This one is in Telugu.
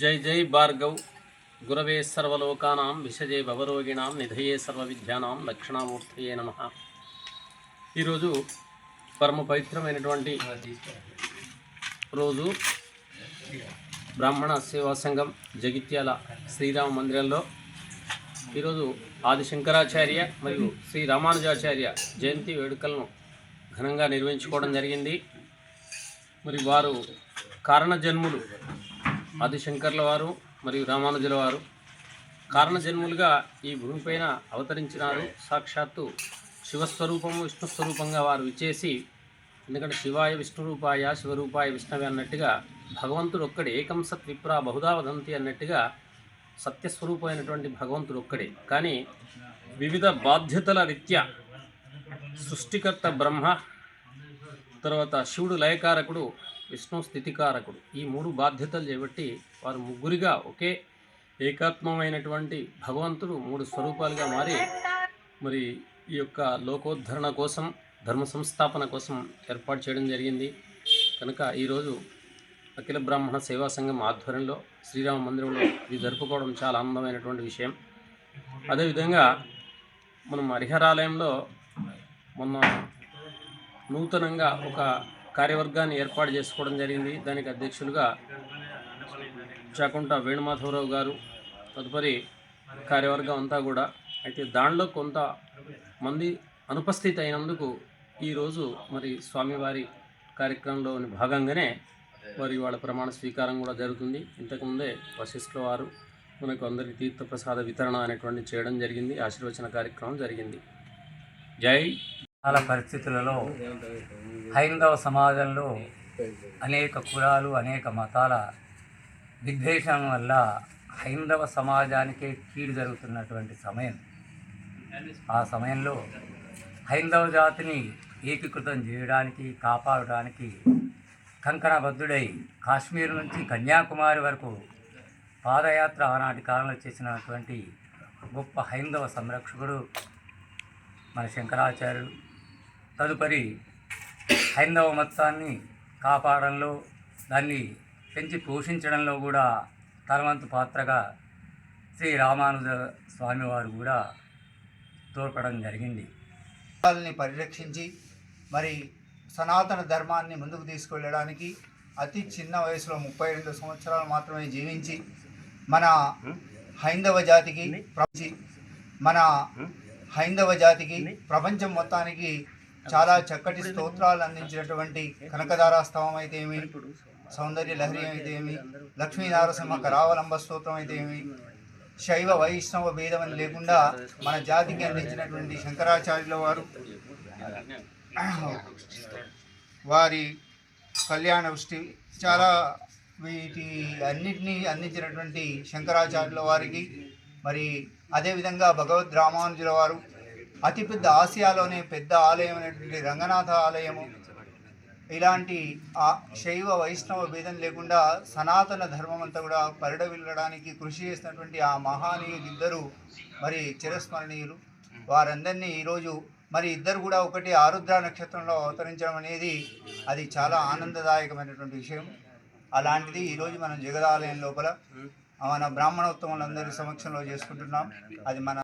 జై జై భార్గవ్. గురవే సర్వలోకానాం విషజే భవరోగిణాం నిధయే సర్వవిద్యానాం దక్షిణామూర్తయే నమ. ఈరోజు పరమ పవిత్రమైనటువంటి రోజు బ్రాహ్మణ సేవా సంఘం జగిత్యాల శ్రీరామ మందిరంలో. ఈరోజు ఆది శంకరాచార్య మరియు శ్రీ రామానుజాచార్య జయంతి వేడుకలను ఘనంగా నిర్వహించుకోవడం జరిగింది. మరి వారు కారణజన్ములు. ఆదిశంకర్ల వారు మరియు రామానుజుల వారు కారణజన్ములుగా ఈ భూమిపైన అవతరించినారు. సాక్షాత్తు శివస్వరూపము విష్ణుస్వరూపంగా వారు విచ్చేసి ఎందుకంటే శివాయ విష్ణురూపాయ శివరూపాయ విష్ణవే అన్నట్టుగా భగవంతుడు ఒక్కడే ఏకం సత్ విప్రా బహుదా వదంతి అన్నట్టుగా సత్యస్వరూపమైనటువంటి భగవంతుడు ఒక్కడే. కానీ వివిధ బాధ్యతల రీత్యా సృష్టికర్త బ్రహ్మ తర్వాత శివుడు లయకారకుడు విష్ణు స్థితికారకుడు ఈ మూడు బాధ్యతలు చేపట్టి వారు ముగ్గురిగా ఒకే ఏకాత్మమైనటువంటి భగవంతుడు మూడు స్వరూపాలుగా మారి మరి ఈ యొక్క లోకోద్ధరణ కోసం ధర్మ సంస్థాపన కోసం ఏర్పాటు చేయడం జరిగింది. కనుక ఈరోజు అఖిల బ్రాహ్మణ సేవా సంఘం ఆధ్వర్యంలో శ్రీరామ మందిరంలో ఇది జరుపుకోవడం చాలా ఆనందమైనటువంటి విషయం. అదేవిధంగా మనం హరిహరాలయంలో మొన్న నూతనంగా ఒక కార్యవర్గాన్ని ఏర్పాటు చేసుకోవడం జరిగింది. దానికి అధ్యక్షులుగా చాకుంట వేణుమాధవరావు గారు తదుపరి కార్యవర్గం అంతా కూడా. అయితే దానిలో కొంత మంది అనుపస్థితి అయినందుకు ఈరోజు మరి స్వామివారి కార్యక్రమంలోని భాగంగానే మరి వాళ్ళ ప్రమాణ స్వీకారం కూడా జరుగుతుంది. ఇంతకుముందే వశిష్ఠుల వారు మనకు అందరికీ తీర్థప్రసాద వితరణ అనేటువంటి చేయడం జరిగింది. ఆశీర్వచన కార్యక్రమం జరిగింది. జై చాలా పరిస్థితులలో హైందవ సమాజంలో అనేక కులాలు అనేక మతాల విద్వేషం వల్ల హైందవ సమాజానికే కీడు జరుగుతున్నటువంటి సమయం. ఆ సమయంలో హైందవ జాతిని ఏకీకృతం చేయడానికి కాపాడడానికి కంకణబద్ధుడై కాశ్మీర్ నుంచి కన్యాకుమారి వరకు పాదయాత్ర ఆనాటి కాలంలో చేసినటువంటి గొప్ప హైందవ సంరక్షకుడు మన శంకరాచార్యుడు తదుపరి హైందవ మతాన్ని కాపాడంలో దాన్ని పెంచి పోషించడంలో కూడా తనవంతు పాత్రగా శ్రీ రామానుజ స్వామివారు కూడా తోడ్పడడం జరిగింది. ధర్మాలని పరిరక్షించి మరి సనాతన ధర్మాన్ని ముందుకు తీసుకెళ్ళడానికి అతి చిన్న వయసులో ముప్పై రెండు సంవత్సరాలు మాత్రమే జీవించి మన హైందవ జాతికి ప్రపంచి మన హైందవ జాతికి ప్రపంచం మొత్తానికి చాలా చక్కటి స్తోత్రాలు అందించినటువంటి కనకదారాస్తవం అయితే ఏమి సౌందర్య లహరి అయితే ఏమి లక్ష్మీ నారసింహ కరావలంబ స్తోత్రం అయితే ఏమి శైవ వైష్ణవ భేదం అని లేకుండా మన జాతికి అందించినటువంటి శంకరాచార్యుల వారు వారి కళ్యాణ వృష్టి చాలా వీటి అన్నిటినీ అందించినటువంటి శంకరాచార్యుల వారికి మరి అదేవిధంగా భగవద్ రామానుజుల వారు అతిపెద్ద ఆసియాలోనే పెద్ద ఆలయం అయినటువంటి రంగనాథ ఆలయము. ఇలాంటి ఆ శైవ వైష్ణవ భేదం లేకుండా సనాతన ధర్మం అంతా కూడా పరిడవిల్లడానికి కృషి చేసినటువంటి ఆ మహానీయులు ఇద్దరు మరి చిరస్మరణీయులు. వారందరినీ ఈరోజు మరి ఇద్దరు కూడా ఒకటి ఆరుద్ర నక్షత్రంలో అవతరించడం అనేది అది చాలా ఆనందదాయకమైనటువంటి విషయం. అలాంటిది ఈరోజు మనం జగదాలయం లోపల మన బ్రాహ్మణోత్తములందరి సమక్షంలో చేసుకుంటున్నాం. అది మన